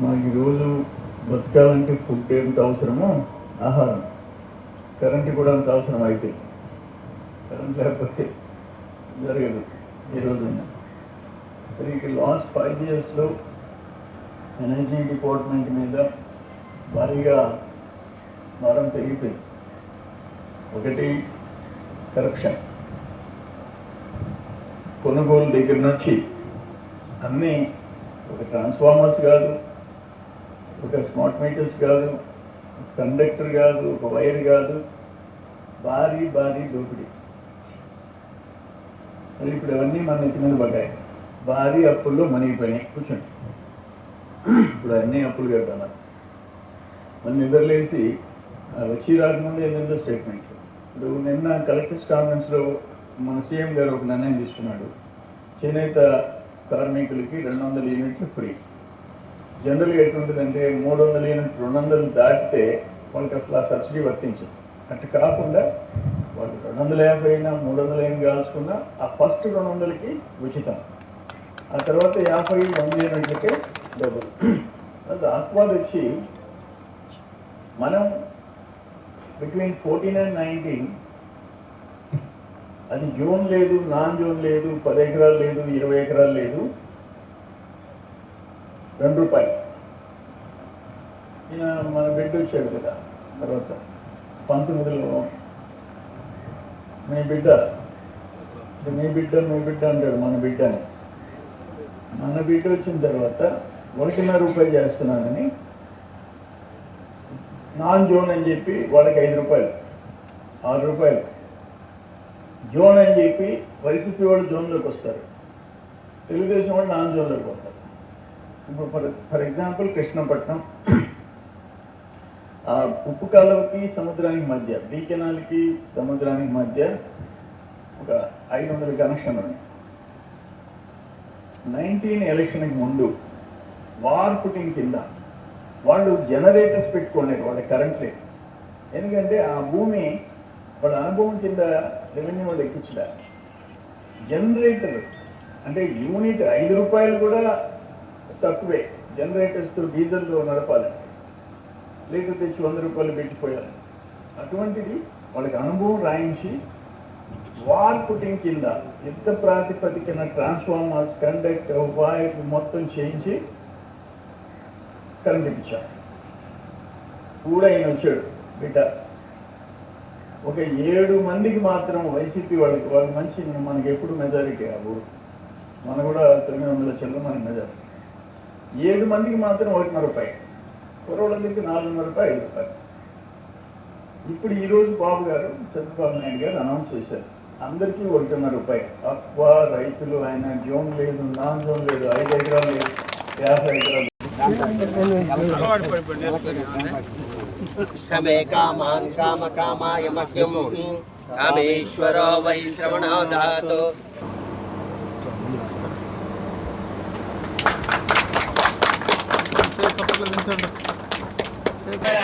మనకి రోజు బతకాలంటే ఫుడ్ ఎంత అవసరమో ఆహారం. కరెంట్ కూడా అంత అవసరం అయితే. కరెంట్ లేకపోతే జరగదు ఈ రోజున. మరి ఇక లాస్ట్ ఫైవ్ ఇయర్స్లో ఎనర్జీ డిపార్ట్మెంట్ మీద భారీగా భారం పెరిగిపోయింది. ఒకటి కరప్షన్. కొనుగోలు దగ్గర నుంచి అన్నీ ఒక ట్రాన్స్ఫార్మర్స్ కాదు ఒక స్మార్ట్ మీటర్స్ కాదు కండక్టర్ కాదు ఒక వైర్ కాదు. భారీ భారీ దోపిడీ. మరి ఇప్పుడు అవన్నీ మన నెత్తి మీద పడ్డాయి. భారీ అప్పుల్లో మనిగిపోయినాయి కూర్చోండి. ఇప్పుడు అన్నీ అప్పులు కట్టాలి మన నిద్రలేసి వచ్చి రాకముందు ఏంటంటే స్టేట్మెంట్ ఇప్పుడు నిన్న కలెక్టర్స్ కాన్ఫరెన్స్లో మన సీఎం గారు ఒక నిర్ణయం తీసుకున్నాడు. చేనేత కార్మికులకి రెండు వందల యూనిట్లు ఫ్రీ. జనరల్గా ఎటువంటిదంటే మూడు వందల రెండు వందలు దాటితే వాళ్ళకి అసలు ఆ సబ్సిడీ వర్తించదు. అట్లా కాకుండా వాళ్ళు రెండు వందల యాభై అయినా మూడు వందల అయినా కాల్చుకున్నా ఆ ఫస్ట్ రెండు వందలకి ఉచితం. ఆ తర్వాత యాభై వంద యూనిట్లకే డబుల్. అది ఆక్వాడ్ వచ్చి మనం బిట్వీన్ ఫోర్టీన్ అండ్ నైన్టీన్ అది జోన్ లేదు నాన్ జోన్ లేదు పది ఎకరాలు లేదు ఇరవై ఎకరాలు లేదు రెండు రూపాయలు. ఈయన మన బిడ్డ వచ్చాడు కదా తర్వాత పంతొమ్మిదిలో మీ బిడ్డ మీ బిడ్డ మీ బిడ్డ అంటాడు మన బిడ్డ అని. మన బిడ్డ వచ్చిన తర్వాత ఒకటిన్నర రూపాయలు చేస్తున్నానని నాన్ జోన్ అని చెప్పి వాళ్ళకి ఐదు రూపాయలు ఆరు రూపాయలు. జోన్ అని చెప్పి వైసీపీ వాళ్ళు జోన్లోకి వస్తారు. తెలుగుదేశం వాళ్ళు నాన్ జోన్లోకి వస్తారు. ఇప్పుడు ఫర్ ఫర్ ఎగ్జాంపుల్ కృష్ణపట్నం. ఆ ఉప్పు కాలువకి సముద్రానికి మధ్య బీ కెనాల్కి సముద్రానికి మధ్య ఒక ఐదు వందల కనెక్షన్ ఉంది నైన్టీన్ ఎలక్షన్కి ముందు వార్ పుట్టింగ్ కింద వాళ్ళు జనరేటర్స్ పెట్టుకోలేరు వాళ్ళ కరెంట్ లేదు. ఎందుకంటే ఆ భూమి వాళ్ళ అనుభవం కింద రెవెన్యూ వాళ్ళు ఎక్కించడానికి జనరేటర్ అంటే యూనిట్ ఐదు రూపాయలు కూడా తక్కువే. జనరేటర్స్తో డీజిల్తో నడపాలి. లీటర్ తెచ్చి వంద రూపాయలు పెట్టిపోయాలి. అటువంటిది వాళ్ళకి అనుభవం రాయించి వార్ పుటింగ్ కింద యుద్ధ ప్రాతిపదికన ట్రాన్స్ఫార్మర్స్ కండక్ట్ వైర్ మొత్తం చేయించి కరెంట్ ఇప్పించాం కూడా ఆయన వచ్చాడు బిడ్డ. ఒక ఏడు మందికి మాత్రం వైసీపీ వాళ్ళకి వాళ్ళు మంచి మనకి ఎప్పుడు మెజారిటీ ఆ ఊరు. మన కూడా తొమ్మిది వందల చెల్లు మనకి మెజారిటీ ఏడు మందికి మాత్రం ఒకటిన్నర రూపాయి. కుర్రోళ్ళందరికీ నాలుగున్నర రూపాయి ఐదు రూపాయలు. ఇప్పుడు ఈరోజు బాబు గారు చంద్రబాబు నాయుడు గారు అనౌన్స్ చేశారు. అందరికీ ఒకటిన్నర రూపాయి. అప్ప రైతులు ఆయన జోన్ లేదు నాన్ జోన్ లేదు ఐదు ఎకరాలు లేదు యాభై ఎకరాలు కామ కామాయ కామేశ్వరో వై శ్రవణో చప్పట్లు దించండి అంటే